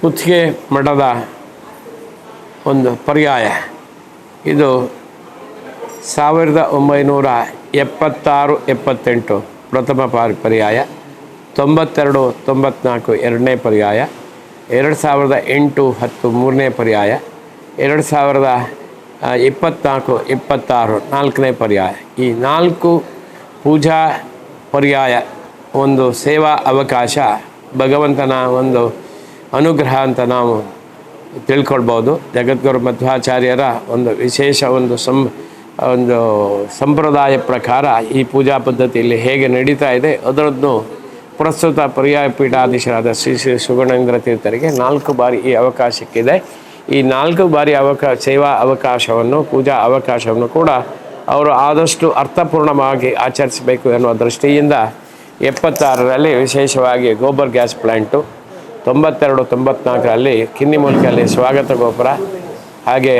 ಕುತ್ತಿಗೆ ಮಠದ ಒಂದು ಪರ್ಯಾಯ. ಇದು ಸಾವಿರದ ಒಂಬೈನೂರ ಎಪ್ಪತ್ತಾರು, ಎಪ್ಪತ್ತೆಂಟು ಪ್ರಥಮ ಪಾರ್ ಪರ್ಯಾಯ, ತೊಂಬತ್ತೆರಡು, ತೊಂಬತ್ನಾಲ್ಕು ಎರಡನೇ ಪರ್ಯಾಯ, ಎರಡು ಸಾವಿರದ ಎಂಟು, ಹತ್ತು ಮೂರನೇ ಪರ್ಯಾಯ, ಎರಡು ಸಾವಿರದ ಇಪ್ಪತ್ತ್ನಾಲ್ಕು ಇಪ್ಪತ್ತಾರು ನಾಲ್ಕನೇ ಪರ್ಯಾಯ. ಈ ನಾಲ್ಕು ಪೂಜಾ ಪರ್ಯಾಯ ಒಂದು ಸೇವಾ ಅವಕಾಶ ಭಗವಂತನ ಒಂದು ಅನುಗ್ರಹ ಅಂತ ನಾವು ತಿಳ್ಕೊಳ್ಬೋದು. ಜಗದ್ಗುರು ಮಧ್ವಾಚಾರ್ಯರ ಒಂದು ವಿಶೇಷ ಒಂದು ಸಂ, ಒಂದು ಸಂಪ್ರದಾಯ ಪ್ರಕಾರ ಈ ಪೂಜಾ ಪದ್ಧತಿಯಲ್ಲಿ ಹೇಗೆ ನಡೀತಾ ಇದೆ, ಅದರದ್ದು ಪ್ರಸ್ತುತ ಪರ್ಯಾಯ ಪೀಠಾಧೀಶರಾದ ಶ್ರೀ ಶ್ರೀ ಸುಗುಣೇಂದ್ರ ತೀರ್ಥರಿಗೆ ನಾಲ್ಕು ಬಾರಿ ಈ ಅವಕಾಶಕ್ಕಿದೆ. ಈ ನಾಲ್ಕು ಬಾರಿ ಅವಕಾಶ ಸೇವಾ ಅವಕಾಶವನ್ನು, ಪೂಜಾ ಅವಕಾಶವನ್ನು ಕೂಡ ಅವರು ಆದಷ್ಟು ಅರ್ಥಪೂರ್ಣವಾಗಿ ಆಚರಿಸಬೇಕು ಎನ್ನುವ ದೃಷ್ಟಿಯಿಂದ ಎಪ್ಪತ್ತಾರರಲ್ಲಿ ವಿಶೇಷವಾಗಿ ಗೋಬರ್ ಗ್ಯಾಸ್ ಪ್ಲ್ಯಾಂಟು ತೊಂಬತ್ತೆರಡು, ತೊಂಬತ್ನಾಲ್ಕರಲ್ಲಿ ಕಿನ್ನಿಮೂಲಿಕೆಯಲ್ಲಿ ಸ್ವಾಗತ ಗೋಪುರ. ಹಾಗೆ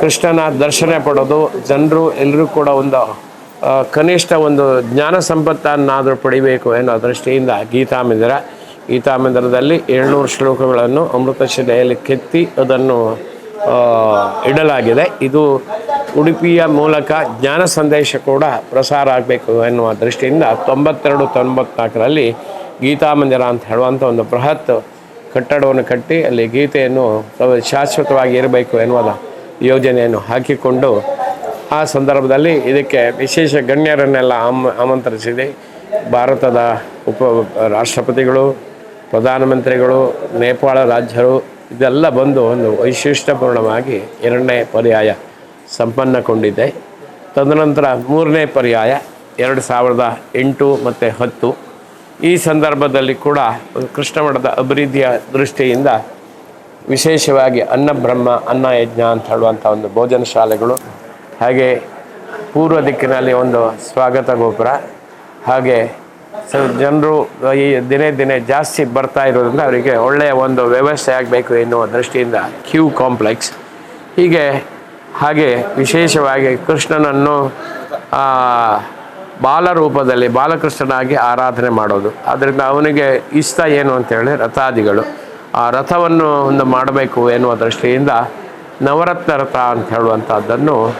ಕೃಷ್ಣನ ದರ್ಶನ ಪಡೋದು ಜನರು ಎಲ್ಲರೂ ಕೂಡ ಒಂದು ಕನಿಷ್ಠ ಒಂದು ಜ್ಞಾನ ಸಂಪತ್ತನ್ನಾದರೂ ಪಡಿಬೇಕು ಎನ್ನುವ ದೃಷ್ಟಿಯಿಂದ ಗೀತಾಮಂದಿರ, ಗೀತಾಮಂದಿರದಲ್ಲಿ ಏಳ್ನೂರು ಶ್ಲೋಕಗಳನ್ನು ಅಮೃತ ಶಿಲೆಯಲ್ಲಿ ಕೆತ್ತಿ ಅದನ್ನು ಇಡಲಾಗಿದೆ. ಇದು ಉಡುಪಿಯ ಮೂಲಕ ಜ್ಞಾನ ಸಂದೇಶ ಕೂಡ ಪ್ರಸಾರ ಆಗಬೇಕು ಎನ್ನುವ ದೃಷ್ಟಿಯಿಂದ ತೊಂಬತ್ತೆರಡು, ತೊಂಬತ್ನಾಲ್ಕರಲ್ಲಿ ಗೀತಾಮಂದಿರ ಅಂತ ಹೇಳುವಂಥ ಒಂದು ಬೃಹತ್ ಕಟ್ಟಡವನ್ನು ಕಟ್ಟಿ ಅಲ್ಲಿ ಗೀತೆಯನ್ನು ಶಾಶ್ವತವಾಗಿ ಇರಬೇಕು ಎನ್ನುವ ಯೋಜನೆಯನ್ನು ಹಾಕಿಕೊಂಡು ಆ ಸಂದರ್ಭದಲ್ಲಿ ಇದಕ್ಕೆ ವಿಶೇಷ ಗಣ್ಯರನ್ನೆಲ್ಲ ಆಮ ಆಮಂತ್ರಿಸಿದೆ. ಭಾರತದ ಉಪ ರಾಷ್ಟ್ರಪತಿಗಳು, ಪ್ರಧಾನಮಂತ್ರಿಗಳು, ನೇಪಾಳ ರಾಜ್ಯರು, ಇದೆಲ್ಲ ಬಂದು ಒಂದು ವೈಶಿಷ್ಟ್ಯಪೂರ್ಣವಾಗಿ ಎರಡನೇ ಪರ್ಯಾಯ ಸಂಪನ್ನಗೊಂಡಿದೆ. ತದನಂತರ ಮೂರನೇ ಪರ್ಯಾಯ ಎರಡು ಸಾವಿರದ ಎಂಟು ಮತ್ತು ಹತ್ತು. ಈ ಸಂದರ್ಭದಲ್ಲಿ ಕೂಡ ಕೃಷ್ಣ ಮಠದ ಅಭಿವೃದ್ಧಿಯ ದೃಷ್ಟಿಯಿಂದ ವಿಶೇಷವಾಗಿ ಅನ್ನಬ್ರಹ್ಮ ಅನ್ನ ಯಜ್ಞ ಅಂತ ಹೇಳುವಂಥ ಒಂದು ಭೋಜನ ಶಾಲೆಗಳು, ಹಾಗೆ ಪೂರ್ವ ದಿಕ್ಕಿನಲ್ಲಿ ಒಂದು ಸ್ವಾಗತ ಗೋಪುರ, ಹಾಗೆ ಜನರು ಈ ದಿನೇ ದಿನೇ ಜಾಸ್ತಿ ಬರ್ತಾ ಇರೋದ್ರಿಂದ ಅವರಿಗೆ ಒಳ್ಳೆಯ ಒಂದು ವ್ಯವಸ್ಥೆ ಆಗಬೇಕು ಎನ್ನುವ ದೃಷ್ಟಿಯಿಂದ ಕ್ಯೂ ಕಾಂಪ್ಲೆಕ್ಸ್. ಹೀಗೆ ಹಾಗೆ ವಿಶೇಷವಾಗಿ ಕೃಷ್ಣನನ್ನು ಬಾಲರೂಪದಲ್ಲಿ ಬಾಲಕೃಷ್ಣನಾಗಿ ಆರಾಧನೆ ಮಾಡೋದು. ಅದರಿಂದ ಅವನಿಗೆ ಇಷ್ಟ ಏನು ಅಂತೇಳಿ ರಥಾದಿಗಳು. ಆ ರಥವನ್ನು ಒಂದು ಮಾಡಬೇಕು ಎನ್ನುವ ದೃಷ್ಟಿಯಿಂದ ನವರತ್ನ ರಥ ಅಂತ ಹೇಳುವಂಥದ್ದನ್ನು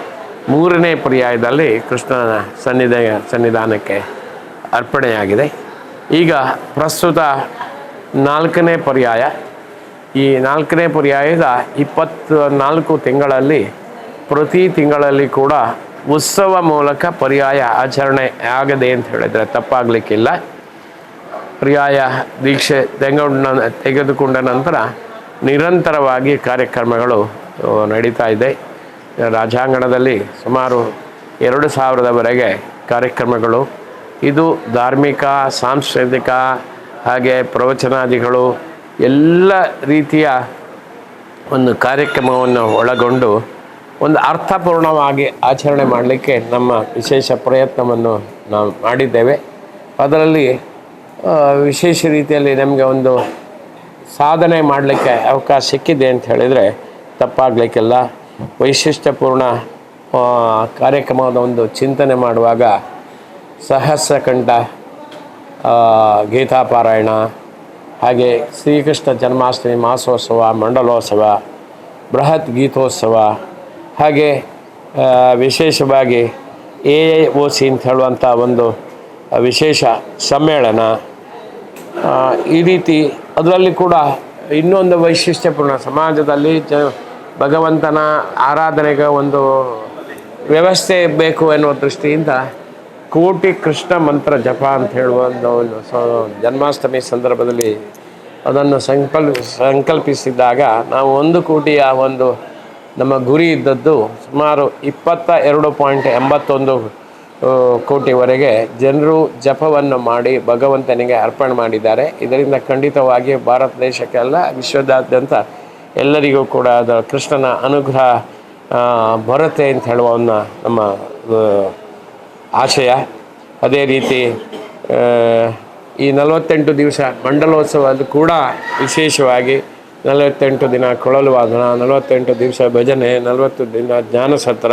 ಮೂರನೇ ಪರ್ಯಾಯದಲ್ಲಿ ಕೃಷ್ಣನ ಸನ್ನಿಧ, ಸನ್ನಿಧಾನಕ್ಕೆ ಅರ್ಪಣೆಯಾಗಿದೆ. ಈಗ ಪ್ರಸ್ತುತ ನಾಲ್ಕನೇ ಪರ್ಯಾಯ. ಈ ನಾಲ್ಕನೇ ಪರ್ಯಾಯದ ಇಪ್ಪತ್ತು ನಾಲ್ಕು ತಿಂಗಳಲ್ಲಿ ಪ್ರತಿ ತಿಂಗಳಲ್ಲಿ ಕೂಡ ಉತ್ಸವ ಮೂಲಕ ಪರ್ಯಾಯ ಆಚರಣೆ ಆಗದೆ ಅಂತ ಹೇಳಿದರೆ ತಪ್ಪಾಗಲಿಕ್ಕಿಲ್ಲ. ಪರ್ಯಾಯ ದೀಕ್ಷೆ ತೆಗೊಂಡ ತೆಗೆದುಕೊಂಡ ನಂತರ ನಿರಂತರವಾಗಿ ಕಾರ್ಯಕ್ರಮಗಳು ನಡೀತಾ ಇದೆ. ರಾಜಾಂಗಣದಲ್ಲಿ ಸುಮಾರು ಎರಡು ಸಾವಿರದವರೆಗೆ ಕಾರ್ಯಕ್ರಮಗಳು. ಇದು ಧಾರ್ಮಿಕ, ಸಾಂಸ್ಕೃತಿಕ ಹಾಗೆ ಪ್ರವಚನಾದಿಗಳು ಎಲ್ಲ ರೀತಿಯ ಒಂದು ಕಾರ್ಯಕ್ರಮವನ್ನು ಒಳಗೊಂಡು ಒಂದು ಅರ್ಥಪೂರ್ಣವಾಗಿ ಆಚರಣೆ ಮಾಡಲಿಕ್ಕೆ ನಮ್ಮ ವಿಶೇಷ ಪ್ರಯತ್ನವನ್ನು ನಾವು ಮಾಡಿದ್ದೇವೆ. ಅದರಲ್ಲಿ ವಿಶೇಷ ರೀತಿಯಲ್ಲಿ ನಮಗೆ ಒಂದು ಸಾಧನೆ ಮಾಡಲಿಕ್ಕೆ ಅವಕಾಶ ಸಿಕ್ಕಿದೆ ಅಂತ ಹೇಳಿದರೆ ತಪ್ಪಾಗಲಿಕ್ಕಿಲ್ಲ. ವೈಶಿಷ್ಟ್ಯಪೂರ್ಣ ಕಾರ್ಯಕ್ರಮದ ಒಂದು ಚಿಂತನೆ ಮಾಡುವಾಗ ಸಹಸ್ರಕಂಠ ಗೀತಾಪಾರಾಯಣ, ಹಾಗೆ ಶ್ರೀಕೃಷ್ಣ ಜನ್ಮಾಷ್ಟಮಿ, ಮಾಸೋತ್ಸವ, ಮಂಡಲೋತ್ಸವ, ಬೃಹತ್ ಗೀತೋತ್ಸವ ಹಾಗೆ ವಿಶೇಷವಾಗಿ ಎ ಒ ಸಿ ಅಂತ ಹೇಳುವಂಥ ಒಂದು ವಿಶೇಷ ಸಮ್ಮೇಳನ ಈ ರೀತಿ ಅದರಲ್ಲಿ ಕೂಡ ಇನ್ನೊಂದು ವೈಶಿಷ್ಟ್ಯಪೂರ್ಣ ಸಮಾಜದಲ್ಲಿ ಜ, ಭಗವಂತನ ಆರಾಧನೆಗೆ ಒಂದು ವ್ಯವಸ್ಥೆ ಬೇಕು ಎನ್ನುವ ದೃಷ್ಟಿಯಿಂದ ಕೋಟಿ ಕೃಷ್ಣ ಮಂತ್ರ ಜಪ ಅಂತ ಹೇಳುವ ಒಂದು ಜನ್ಮಾಷ್ಟಮಿ ಸಂದರ್ಭದಲ್ಲಿ ಅದನ್ನು ಸಂಕಲ್ಪ ಸಂಕಲ್ಪಿಸಿದಾಗ ನಾವು ಒಂದು ಕೋಟಿಯ ಒಂದು ನಮ್ಮ ಗುರಿ ಇದ್ದದ್ದು ಸುಮಾರು ಇಪ್ಪತ್ತ ಎರಡು ಪಾಯಿಂಟ್ ಎಂಬತ್ತೊಂದು ಕೋಟಿವರೆಗೆ ಜನರು ಜಪವನ್ನು ಮಾಡಿ ಭಗವಂತನಿಗೆ ಅರ್ಪಣೆ ಮಾಡಿದ್ದಾರೆ. ಇದರಿಂದ ಖಂಡಿತವಾಗಿ ಭಾರತ ದೇಶಕ್ಕೆಲ್ಲ ವಿಶ್ವದಾದ್ಯಂತ ಎಲ್ಲರಿಗೂ ಕೂಡ ಅದು ಕೃಷ್ಣನ ಅನುಗ್ರಹ ಬರುತ್ತೆ ಅಂತ ಹೇಳುವ ನಮ್ಮ ಆಶಯ. ಅದೇ ರೀತಿ ಈ ನಲವತ್ತೆಂಟು ದಿವಸ ಮಂಡಲೋತ್ಸವದ ಕೂಡ ವಿಶೇಷವಾಗಿ ನಲವತ್ತೆಂಟು ದಿನ ಕೊಳಲು ವಾದನ ನಲವತ್ತೆಂಟು ದಿವಸ ಭಜನೆ ನಲವತ್ತು ದಿನ ಜ್ಞಾನ ಸತ್ರ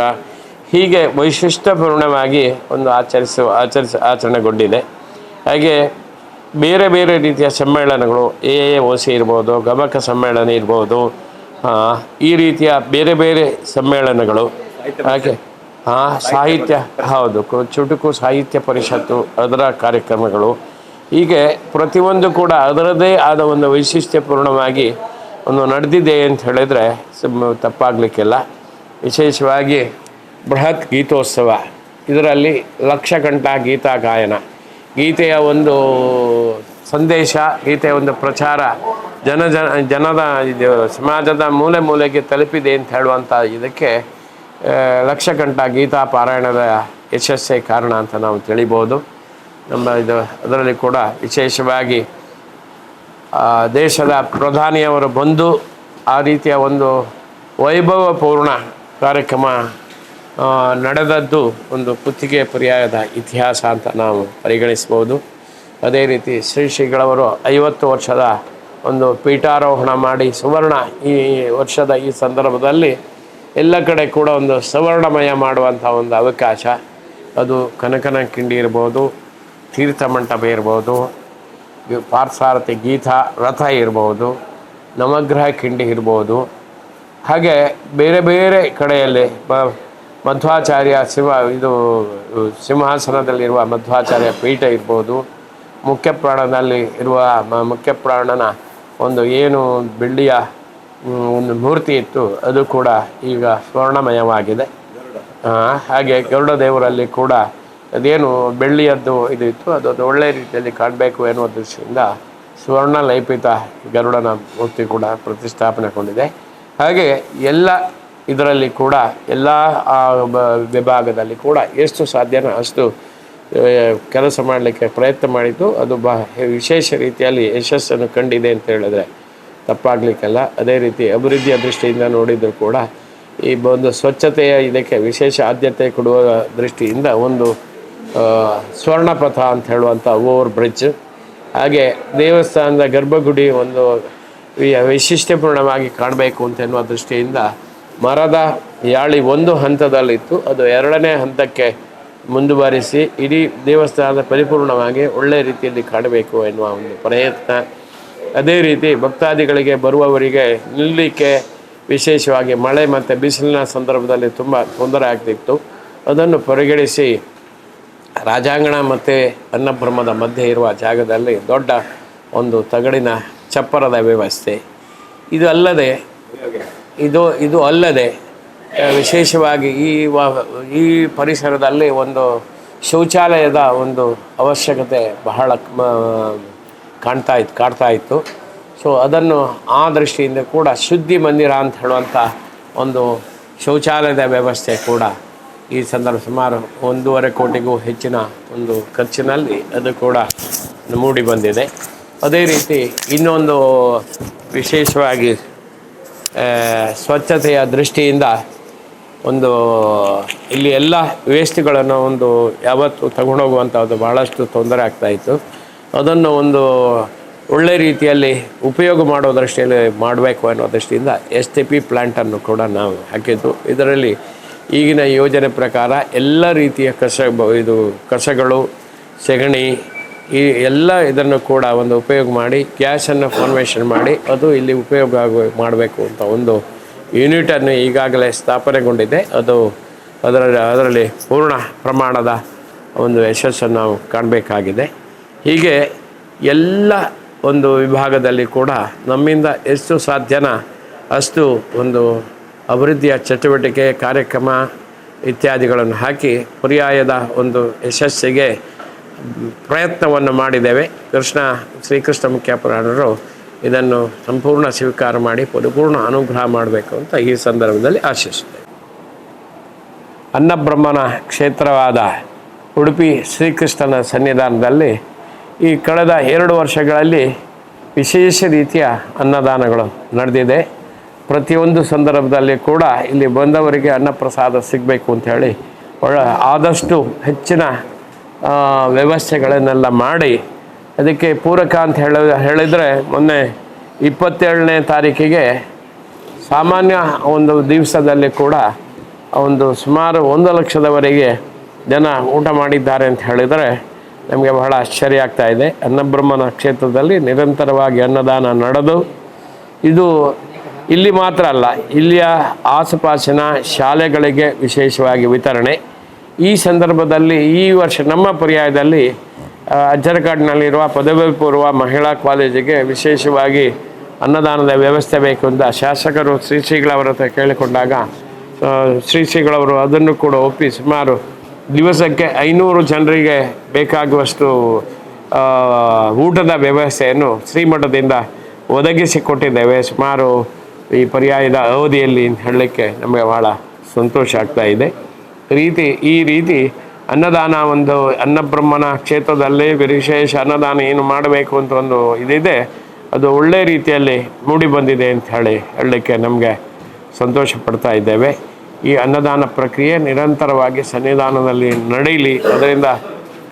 ಹೀಗೆ ವೈಶಿಷ್ಟ್ಯಪೂರ್ಣವಾಗಿ ಒಂದು ಆಚರಿಸುವ ಆಚರಿಸ ಆಚರಣೆಗೊಂಡಿದೆ. ಹಾಗೆ ಬೇರೆ ಬೇರೆ ರೀತಿಯ ಸಮ್ಮೇಳನಗಳು ಎ ಎ ಒ ಸಿ ಇರ್ಬೋದು ಗಮಕ ಸಮ್ಮೇಳನ ಇರ್ಬೋದು ಈ ರೀತಿಯ ಬೇರೆ ಬೇರೆ ಸಮ್ಮೇಳನಗಳು. ಹಾಗೆ ಹಾಂ ಸಾಹಿತ್ಯ ಹೌದು ಚುಟುಕು ಸಾಹಿತ್ಯ ಪರಿಷತ್ತು ಅದರ ಕಾರ್ಯಕ್ರಮಗಳು. ಹೀಗೆ ಪ್ರತಿಯೊಂದು ಕೂಡ ಅದರದೇ ಆದ ಒಂದು ವೈಶಿಷ್ಟ್ಯಪೂರ್ಣವಾಗಿ ಒಂದು ನಡೆದಿದೆ ಅಂತ ಹೇಳಿದರೆ ತಪ್ಪಾಗಲಿಕ್ಕಿಲ್ಲ. ವಿಶೇಷವಾಗಿ ಬೃಹತ್ ಗೀತೋತ್ಸವ. ಇದರಲ್ಲಿ ಲಕ್ಷ ಗಂಟ ಗೀತಾ ಗಾಯನ. ಗೀತೆಯ ಒಂದು ಸಂದೇಶ, ಗೀತೆಯ ಒಂದು ಪ್ರಚಾರ ಜನ ಜನ ಜನದ ಸಮಾಜದ ಮೂಲೆ ಮೂಲೆಗೆ ತಲುಪಿದೆ ಅಂತ ಹೇಳುವಂಥ ಇದಕ್ಕೆ ಲಕ್ಷಕಂಠ ಗೀತಾ ಪಾರಾಯಣದ ಯಶಸ್ಸೇ ಕಾರಣ ಅಂತ ನಾವು ತಿಳಿಬೋದು. ನಮ್ಮ ಇದು ಅದರಲ್ಲಿ ಕೂಡ ವಿಶೇಷವಾಗಿ ದೇಶದ ಪ್ರಧಾನಿಯವರು ಬಂದು ಆ ರೀತಿಯ ಒಂದು ವೈಭವಪೂರ್ಣ ಕಾರ್ಯಕ್ರಮ ನಡೆದದ್ದು ಒಂದು ಕುತ್ತಿಗೆ ಪರ್ಯಾಯದ ಇತಿಹಾಸ ಅಂತ ನಾವು ಪರಿಗಣಿಸ್ಬೋದು ಅದೇ ರೀತಿ ಶ್ರೀ ಶ್ರೀಗಳವರು ಐವತ್ತು ವರ್ಷದ ಒಂದು ಪೀಠಾರೋಹಣ ಮಾಡಿ ಸುವರ್ಣ ಈ ವರ್ಷದ ಈ ಸಂದರ್ಭದಲ್ಲಿ ಎಲ್ಲ ಕಡೆ ಕೂಡ ಒಂದು ಸುವರ್ಣಮಯ ಮಾಡುವಂಥ ಒಂದು ಅವಕಾಶ. ಅದು ಕನಕನ ಕಿಂಡಿ ಇರ್ಬೋದು ತೀರ್ಥ ಮಂಟಪ ಇರ್ಬೋದು ಪಾರ್ಥಸಾರಥಿ ಗೀತಾ ರಥ ಇರ್ಬೋದು, ನವಗ್ರಹ ಕಿಂಡಿ ಇರ್ಬೋದು. ಹಾಗೆ ಬೇರೆ ಬೇರೆ ಕಡೆಯಲ್ಲಿ ಮಧ್ವಾಚಾರ್ಯ ಸಿಂಹ ಇದು, ಸಿಂಹಾಸನದಲ್ಲಿರುವ ಮಧ್ವಾಚಾರ್ಯ ಪೀಠ ಇರ್ಬೋದು. ಮುಖ್ಯ ಪ್ರಾಣದಲ್ಲಿ ಇರುವ ಮುಖ್ಯ ಪ್ರಾಣನ ಒಂದು ಏನು ಬೆಳ್ಳಿಯ ಒಂದು ಮೂರ್ತಿ ಇತ್ತು, ಅದು ಕೂಡ ಈಗ ಸ್ವರ್ಣಮಯವಾಗಿದೆ. ಹಾಗೆ ಗರುಡ ದೇವರಲ್ಲಿ ಕೂಡ ಅದೇನು ಬೆಳ್ಳಿಯದ್ದು ಇದು ಇತ್ತು ಅದು ಅದು ಒಳ್ಳೆಯ ರೀತಿಯಲ್ಲಿ ಕಾಣಬೇಕು ಎನ್ನುವ ದೃಷ್ಟಿಯಿಂದ ಸುವರ್ಣ ಲೈಪಿತ ಗರುಡನ ಮೂರ್ತಿ ಕೂಡ ಪ್ರತಿಷ್ಠಾಪನೆಗೊಂಡಿದೆ. ಹಾಗೆ ಎಲ್ಲ ಇದರಲ್ಲಿ ಕೂಡ, ಎಲ್ಲ ವಿಭಾಗದಲ್ಲಿ ಕೂಡ ಎಷ್ಟು ಸಾಧ್ಯನೋ ಅಷ್ಟು ಕೆಲಸ ಮಾಡಲಿಕ್ಕೆ ಪ್ರಯತ್ನ ಮಾಡಿದ್ದು, ಅದು ಬ ವಿಶೇಷ ರೀತಿಯಲ್ಲಿ ಯಶಸ್ಸನ್ನು ಕಂಡಿದೆ ಅಂತ ಹೇಳಿದ್ರೆ ತಪ್ಪಾಗಲಿಕ್ಕಲ್ಲ. ಅದೇ ರೀತಿ ಅಭಿವೃದ್ಧಿಯ ದೃಷ್ಟಿಯಿಂದ ನೋಡಿದರೂ ಕೂಡ ಈ ಒಂದು ಸ್ವಚ್ಛತೆಯ ಇದಕ್ಕೆ ವಿಶೇಷ ಆದ್ಯತೆ ಕೊಡುವ ದೃಷ್ಟಿಯಿಂದ ಒಂದು ಸ್ವರ್ಣಪಥ ಅಂತ ಹೇಳುವಂಥ ಓವರ್ ಬ್ರಿಡ್ಜ್. ಹಾಗೆ ದೇವಸ್ಥಾನದ ಗರ್ಭಗುಡಿ ಒಂದು ವೈಶಿಷ್ಟ್ಯಪೂರ್ಣವಾಗಿ ಕಾಣಬೇಕು ಅಂತ ಎನ್ನುವ ದೃಷ್ಟಿಯಿಂದ ಮರದ ಯಾಳಿ ಒಂದು ಹಂತದಲ್ಲಿತ್ತು. ಅದು ಎರಡನೇ ಹಂತಕ್ಕೆ ಮುಂದುವರಿಸಿ ಇಡೀ ದೇವಸ್ಥಾನದ ಪರಿಪೂರ್ಣವಾಗಿ ಒಳ್ಳೆಯ ರೀತಿಯಲ್ಲಿ ಕಾಣಬೇಕು ಎನ್ನುವ ಒಂದು ಪ್ರಯತ್ನ. ಅದೇ ರೀತಿ ಭಕ್ತಾದಿಗಳಿಗೆ ಬರುವವರಿಗೆ ನಿಲ್ಲಲಿಕ್ಕೆ ವಿಶೇಷವಾಗಿ ಮಳೆ ಮತ್ತು ಬಿಸಿಲಿನ ಸಂದರ್ಭದಲ್ಲಿ ತುಂಬ ತೊಂದರೆ ಆಗ್ತಿತ್ತು. ಅದನ್ನು ಪರಿಗಣಿಸಿ ರಾಜಾಂಗಣ ಮತ್ತು ಅನ್ನಬ್ರಹ್ಮದ ಮಧ್ಯೆ ಇರುವ ಜಾಗದಲ್ಲಿ ದೊಡ್ಡ ಒಂದು ತಗಡಿನ ಚಪ್ಪರದ ವ್ಯವಸ್ಥೆ. ಇದು ಅಲ್ಲದೆ, ಇದು ಇದು ಅಲ್ಲದೆ ವಿಶೇಷವಾಗಿ ಈ ವ, ಈ ಪರಿಸರದಲ್ಲಿ ಒಂದು ಶೌಚಾಲಯದ ಒಂದು ಅವಶ್ಯಕತೆ ಬಹಳ ಕಾಣ್ತಾ ಇತ್ತು, ಕಾಡ್ತಾ ಇತ್ತು. ಸೊ ಅದನ್ನು ಆ ದೃಷ್ಟಿಯಿಂದ ಕೂಡ ಶುದ್ಧಿ ಮಂದಿರ ಅಂತ ಹೇಳುವಂಥ ಒಂದು ಶೌಚಾಲಯದ ವ್ಯವಸ್ಥೆ ಕೂಡ ಈ ಸಂದರ್ಭ ಸುಮಾರು ಒಂದೂವರೆ ಕೋಟಿಗೂ ಹೆಚ್ಚಿನ ಒಂದು ಖರ್ಚಿನಲ್ಲಿ ಅದು ಕೂಡ ಮೂಡಿ ಬಂದಿದೆ. ಅದೇ ರೀತಿ ಇನ್ನೊಂದು ವಿಶೇಷವಾಗಿ ಸ್ವಚ್ಛತೆಯ ದೃಷ್ಟಿಯಿಂದ ಒಂದು ಇಲ್ಲಿ ಎಲ್ಲ ವೇಸ್ಟ್ಗಳನ್ನು ಒಂದು ಯಾವತ್ತು ತಗೊಂಡೋಗುವಂಥದ್ದು ಭಾಳಷ್ಟು ತೊಂದರೆ ಆಗ್ತಾಯಿತ್ತು ಅದನ್ನು ಒಂದು ಒಳ್ಳೆ ರೀತಿಯಲ್ಲಿ ಉಪಯೋಗ ಮಾಡೋ ದೃಷ್ಟಿಯಲ್ಲಿ ಮಾಡಬೇಕು ಅನ್ನೋ ದೃಷ್ಟಿಯಿಂದ ಎಸ್ ಟಿ ಪಿ ಪ್ಲ್ಯಾಂಟನ್ನು ಕೂಡ ನಾವು ಹಾಕಿದ್ದು. ಇದರಲ್ಲಿ ಈಗಿನ ಯೋಜನೆ ಪ್ರಕಾರ ಎಲ್ಲ ರೀತಿಯ ಕಸ ಇದು ಕಸಗಳು, ಸೆಗಣಿ, ಈ ಎಲ್ಲ ಇದನ್ನು ಕೂಡ ಒಂದು ಉಪಯೋಗ ಮಾಡಿ ಗ್ಯಾಸನ್ನು ಫಾರ್ಮೇಷನ್ ಮಾಡಿ, ಅದು ಇಲ್ಲಿ ಉಪಯೋಗ ಆಗ ಮಾಡಬೇಕು ಅಂತ ಒಂದು ಯೂನಿಟನ್ನು ಈಗಾಗಲೇ ಸ್ಥಾಪನೆಗೊಂಡಿದೆ. ಅದು ಅದರ, ಅದರಲ್ಲಿ ಪೂರ್ಣ ಪ್ರಮಾಣದ ಒಂದು ಯಶಸ್ಸನ್ನು ನಾವು ಕಾಣಬೇಕಾಗಿದೆ. ಹೀಗೆ ಎಲ್ಲ ಒಂದು ವಿಭಾಗದಲ್ಲಿ ಕೂಡ ನಮ್ಮಿಂದ ಎಷ್ಟು ಸಾಧ್ಯನ ಅಷ್ಟು ಒಂದು ಅಭಿವೃದ್ಧಿಯ ಚಟುವಟಿಕೆ, ಕಾರ್ಯಕ್ರಮ ಇತ್ಯಾದಿಗಳನ್ನು ಹಾಕಿ ಪರ್ಯಾಯದ ಒಂದು ಯಶಸ್ಸಿಗೆ ಪ್ರಯತ್ನವನ್ನು ಮಾಡಿದ್ದೇವೆ. ಕೃಷ್ಣ, ಶ್ರೀಕೃಷ್ಣ ಮುಖ್ಯ ಪುರಾಣರು ಇದನ್ನು ಸಂಪೂರ್ಣ ಸ್ವೀಕಾರ ಮಾಡಿ ಪರಿಪೂರ್ಣ ಅನುಗ್ರಹ ಮಾಡಬೇಕು ಅಂತ ಈ ಸಂದರ್ಭದಲ್ಲಿ ಆಶಿಸುತ್ತೇವೆ ಅನ್ನಬ್ರಹ್ಮನ ಕ್ಷೇತ್ರವಾದ ಉಡುಪಿ ಶ್ರೀಕೃಷ್ಣನ ಸನ್ನಿಧಾನದಲ್ಲಿ ಈ ಕಳೆದ ಎರಡು ವರ್ಷಗಳಲ್ಲಿ ವಿಶೇಷ ರೀತಿಯ ಅನ್ನದಾನಗಳು ನಡೆದಿದೆ. ಪ್ರತಿಯೊಂದು ಸಂದರ್ಭದಲ್ಲಿ ಕೂಡ ಇಲ್ಲಿ ಬಂದವರಿಗೆ ಅನ್ನಪ್ರಸಾದ ಸಿಗಬೇಕು ಅಂಥೇಳಿ ಒಳ್ಳೆ ಆದಷ್ಟು ಹೆಚ್ಚಿನ ವ್ಯವಸ್ಥೆಗಳನ್ನೆಲ್ಲ ಮಾಡಿ ಅದಕ್ಕೆ ಪೂರಕ ಅಂತ ಹೇಳ, ಹೇಳಿದರೆ ಮೊನ್ನೆ ಇಪ್ಪತ್ತೇಳನೇ ತಾರೀಕಿಗೆ ಸಾಮಾನ್ಯ ಒಂದು ದಿವಸದಲ್ಲಿ ಕೂಡ ಒಂದು ಸುಮಾರು ಒಂದು ಲಕ್ಷದವರೆಗೆ ಜನ ಊಟ ಮಾಡಿದ್ದಾರೆ ಅಂತ ಹೇಳಿದರೆ ನಮಗೆ ಬಹಳ ಆಶ್ಚರ್ಯ ಆಗ್ತಾ ಇದೆ. ಅನ್ನಬ್ರಹ್ಮನ ಕ್ಷೇತ್ರದಲ್ಲಿ ನಿರಂತರವಾಗಿ ಅನ್ನದಾನ ನಡೆದು ಇದು ಇಲ್ಲಿ ಮಾತ್ರ ಅಲ್ಲ, ಇಲ್ಲಿಯ ಆಸುಪಾಸಿನ ಶಾಲೆಗಳಿಗೆ ವಿಶೇಷವಾಗಿ ವಿತರಣೆ. ಈ ಸಂದರ್ಭದಲ್ಲಿ, ಈ ವರ್ಷ ನಮ್ಮ ಪರ್ಯಾಯದಲ್ಲಿ ಅಜ್ಜರಕಾಡ್ನಲ್ಲಿರುವ ಪದವಿ ಪೂರ್ವ ಮಹಿಳಾ ಕಾಲೇಜಿಗೆ ವಿಶೇಷವಾಗಿ ಅನ್ನದಾನದ ವ್ಯವಸ್ಥೆ ಬೇಕು ಅಂತ ಶಾಸಕರು ಶ್ರೀ ಶ್ರೀಗಳವರ ಹತ್ರ ಕೇಳಿಕೊಂಡಾಗ ಶ್ರೀ ಶ್ರೀಗಳವರು ಅದನ್ನು ಕೂಡ ಒಪ್ಪಿ ಸುಮಾರು ದಿವಸಕ್ಕೆ ಐನೂರು ಜನರಿಗೆ ಬೇಕಾಗುವಷ್ಟು ಊಟದ ವ್ಯವಸ್ಥೆಯನ್ನು ಶ್ರೀಮಠದಿಂದ ಒದಗಿಸಿಕೊಟ್ಟಿದ್ದೇವೆ. ಸುಮಾರು ಈ ಪರ್ಯಾಯದ ಅವಧಿಯಲ್ಲಿ ಹೇಳಲಿಕ್ಕೆ ನಮಗೆ ಭಾಳ ಸಂತೋಷ ಆಗ್ತಾ ಇದೆ. ರೀತಿ, ಈ ರೀತಿ ಅನ್ನದಾನ ಒಂದು ಅನ್ನಬ್ರಹ್ಮನ ಕ್ಷೇತ್ರದಲ್ಲಿ ವಿಶೇಷ ಅನ್ನದಾನ ಏನು ಮಾಡಬೇಕು ಅಂತ ಒಂದು ಇದಿದೆ. ಅದು ಒಳ್ಳೆ ರೀತಿಯಲ್ಲಿ ಮೂಡಿ ಬಂದಿದೆ ಅಂತ ಹೇಳಿ ಹೇಳಲಿಕ್ಕೆ ನಮಗೆ ಸಂತೋಷ ಪಡ್ತಾ ಇದ್ದೇವೆ. ಈ ಅನ್ನದಾನ ಪ್ರಕ್ರಿಯೆ ನಿರಂತರವಾಗಿ ಸನ್ನಿಧಾನದಲ್ಲಿ ನಡೆಯಲಿ, ಅದರಿಂದ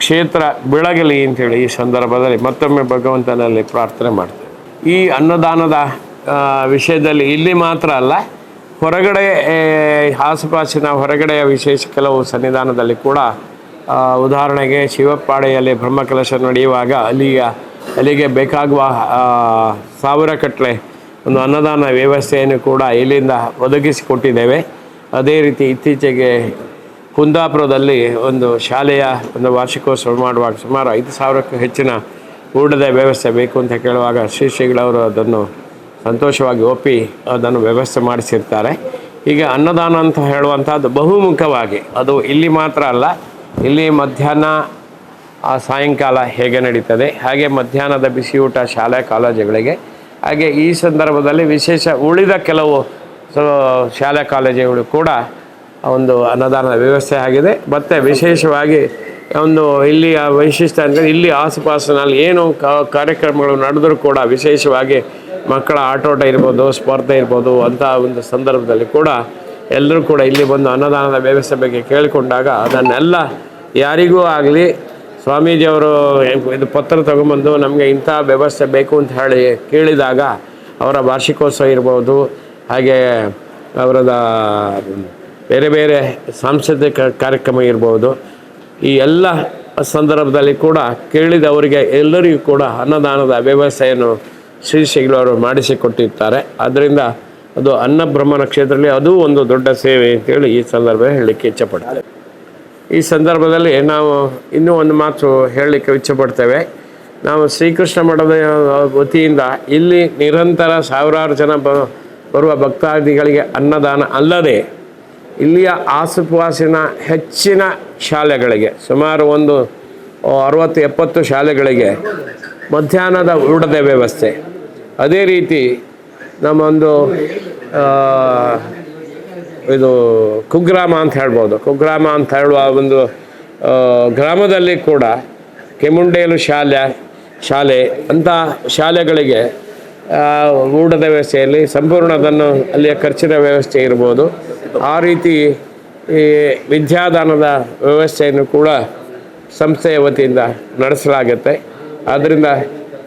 ಕ್ಷೇತ್ರ ಬೆಳಗಲಿ ಅಂತೇಳಿ ಈ ಸಂದರ್ಭದಲ್ಲಿ ಮತ್ತೊಮ್ಮೆ ಭಗವಂತನಲ್ಲಿ ಪ್ರಾರ್ಥನೆ ಮಾಡ್ತೇವೆ. ಈ ಅನ್ನದಾನದ ವಿಷಯದಲ್ಲಿ ಇಲ್ಲಿ ಮಾತ್ರ ಅಲ್ಲ, ಹೊರಗಡೆ ಆಸುಪಾಸಿನ ಹೊರಗಡೆಯ ವಿಶೇಷ ಕೆಲವು ಸನ್ನಿಧಾನದಲ್ಲಿ ಕೂಡ ಉದಾಹರಣೆಗೆ ಶಿವಪ್ಪಾಡೆಯಲ್ಲಿ ಬ್ರಹ್ಮಕಲಶ ನಡೆಯುವಾಗ ಅಲ್ಲಿಯ, ಅಲ್ಲಿಗೆ ಬೇಕಾಗುವ ಸಾವಿರ ಕಟ್ಲೆ ಒಂದು ಅನ್ನದಾನ ವ್ಯವಸ್ಥೆಯನ್ನು ಕೂಡ ಇಲ್ಲಿಂದ ಒದಗಿಸಿಕೊಟ್ಟಿದ್ದೇವೆ. ಅದೇ ರೀತಿ ಇತ್ತೀಚೆಗೆ ಕುಂದಾಪುರದಲ್ಲಿ ಒಂದು ಶಾಲೆಯ ಒಂದು ವಾರ್ಷಿಕೋತ್ಸವ ಮಾಡುವಾಗ ಸುಮಾರು ಐದು ಸಾವಿರಕ್ಕೂ ಹೆಚ್ಚಿನ ಊಟದ ವ್ಯವಸ್ಥೆ ಬೇಕು ಅಂತ ಕೇಳುವಾಗ ಶ್ರೀ ಶ್ರೀಗಳವರು ಅದನ್ನು ಸಂತೋಷವಾಗಿ ಒಪ್ಪಿ ಅದನ್ನು ವ್ಯವಸ್ಥೆ ಮಾಡಿಸಿರ್ತಾರೆ. ಈಗ ಅನ್ನದಾನ ಅಂತ ಹೇಳುವಂಥದ್ದು ಬಹುಮುಖವಾಗಿ ಅದು ಇಲ್ಲಿ ಮಾತ್ರ ಅಲ್ಲ, ಇಲ್ಲಿ ಮಧ್ಯಾಹ್ನ, ಆ ಸಾಯಂಕಾಲ ಹೇಗೆ ನಡೀತದೆ, ಹಾಗೆ ಮಧ್ಯಾಹ್ನದ ಬಿಸಿಯೂಟ ಶಾಲೆ, ಕಾಲೇಜುಗಳಿಗೆ. ಹಾಗೆ ಈ ಸಂದರ್ಭದಲ್ಲಿ ವಿಶೇಷ ಉಳಿದ ಕೆಲವು ಶಾಲೆ, ಕಾಲೇಜುಗಳು ಕೂಡ ಒಂದು ಅನ್ನದಾನದ ವ್ಯವಸ್ಥೆ ಆಗಿದೆ. ಮತ್ತು ವಿಶೇಷವಾಗಿ ಒಂದು ಇಲ್ಲಿಯ ವೈಶಿಷ್ಟ್ಯ ಅಂದರೆ ಇಲ್ಲಿ ಆಸುಪಾಸಿನಲ್ಲಿ ಏನು ಕಾರ್ಯಕ್ರಮಗಳು ನಡೆದರೂ ಕೂಡ ವಿಶೇಷವಾಗಿ ಮಕ್ಕಳ ಆಟೋಟ ಇರ್ಬೋದು, ಸ್ಪರ್ಧೆ ಇರ್ಬೋದು, ಅಂತ ಒಂದು ಸಂದರ್ಭದಲ್ಲಿ ಕೂಡ ಎಲ್ಲರೂ ಕೂಡ ಇಲ್ಲಿ ಬಂದು ಅನ್ನದಾನದ ವ್ಯವಸ್ಥೆ ಬಗ್ಗೆ ಕೇಳಿಕೊಂಡಾಗ ಅದನ್ನೆಲ್ಲ ಯಾರಿಗೂ ಆಗಲಿ ಸ್ವಾಮೀಜಿಯವರು ಇದು ಪತ್ರ ತಗೊಂಬಂದು ನಮಗೆ ಇಂಥ ವ್ಯವಸ್ಥೆ ಬೇಕು ಅಂತ ಹೇಳಿ ಕೇಳಿದಾಗ ಅವರ ವಾರ್ಷಿಕೋತ್ಸವ ಇರ್ಬೋದು, ಹಾಗೆ ಅವರದ ಬೇರೆ ಬೇರೆ ಸಾಂಸ್ಕೃತಿಕ ಕಾರ್ಯಕ್ರಮ ಇರ್ಬೋದು, ಈ ಎಲ್ಲ ಸಂದರ್ಭದಲ್ಲಿ ಕೂಡ ಕೇಳಿದವರಿಗೆ ಎಲ್ಲರಿಗೂ ಕೂಡ ಅನ್ನದಾನದ ವ್ಯವಸ್ಥೆಯನ್ನು ಶ್ರೀ ಅವರು ಮಾಡಿಸಿಕೊಟ್ಟಿರ್ತಾರೆ ಆದ್ದರಿಂದ ಅದು ಅನ್ನಬ್ರಹ್ಮನ ಕ್ಷೇತ್ರದಲ್ಲಿ ಅದು ಒಂದು ದೊಡ್ಡ ಸೇವೆ ಅಂತೇಳಿ ಈ ಸಂದರ್ಭ ಹೇಳಲಿಕ್ಕೆ ಇಚ್ಛಪಡ್ತೇವೆ ಈ ಸಂದರ್ಭದಲ್ಲಿ ನಾವು ಇನ್ನೂ ಒಂದು ಮಾತು ಹೇಳಲಿಕ್ಕೆ ಇಚ್ಛಪಡ್ತೇವೆ ನಾವು ಶ್ರೀಕೃಷ್ಣ ಮಠದ ವತಿಯಿಂದ ಇಲ್ಲಿ ನಿರಂತರ ಸಾವಿರಾರು ಜನ ಬ, ಬರುವ ಭಕ್ತಾದಿಗಳಿಗೆ ಅನ್ನದಾನ ಅಲ್ಲದೆ ಇಲ್ಲಿಯ ಆಸುಪಾಸಿನ ಹೆಚ್ಚಿನ ಶಾಲೆಗಳಿಗೆ ಸುಮಾರು ಒಂದು ಅರವತ್ತು ಎಪ್ಪತ್ತು ಶಾಲೆಗಳಿಗೆ ಮಧ್ಯಾಹ್ನದ ಊಟದ ವ್ಯವಸ್ಥೆ. ಅದೇ ರೀತಿ ನಮ್ಮೊಂದು ಇದು ಕುಗ್ರಾಮ ಅಂತ ಹೇಳ್ಬೋದು. ಕುಗ್ರಾಮ ಅಂತ ಹೇಳುವ ಒಂದು ಗ್ರಾಮದಲ್ಲಿ ಕೂಡ ಕೆಮುಂಡೇಲು ಶಾಲೆ ಶಾಲೆ ಅಂಥ ಶಾಲೆಗಳಿಗೆ ಊಟದ ವ್ಯವಸ್ಥೆಯಲ್ಲಿ ಸಂಪೂರ್ಣ ಅದನ್ನು ಅಲ್ಲಿಯ ಖರ್ಚಿನ ವ್ಯವಸ್ಥೆ ಇರ್ಬೋದು. ಆ ರೀತಿ ಈ ವಿದ್ಯಾದಾನದ ವ್ಯವಸ್ಥೆಯನ್ನು ಕೂಡ ಸಂಸ್ಥೆಯ ವತಿಯಿಂದ ನಡೆಸಲಾಗುತ್ತೆ. ಆದ್ದರಿಂದ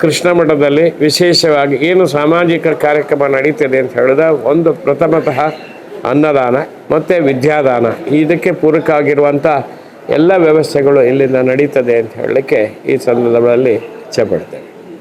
ಕೃಷ್ಣ ಮಠದಲ್ಲಿ ವಿಶೇಷವಾಗಿ ಏನು ಸಾಮಾಜಿಕ ಕಾರ್ಯಕ್ರಮ ನಡೀತದೆ ಅಂತ ಹೇಳಿದ ಒಂದು ಪ್ರಥಮತಃ ಅನ್ನದಾನ, ಮತ್ತು ವಿದ್ಯಾದಾನ. ಇದಕ್ಕೆ ಪೂರಕ ಆಗಿರುವಂಥ ಎಲ್ಲ ವ್ಯವಸ್ಥೆಗಳು ಇಲ್ಲಿಂದ ನಡೀತದೆ ಅಂತ ಹೇಳಲಿಕ್ಕೆ ಈ ಸಂದರ್ಭದಲ್ಲಿ ಇಚ್ಛೆಪಡ್ತೇವೆ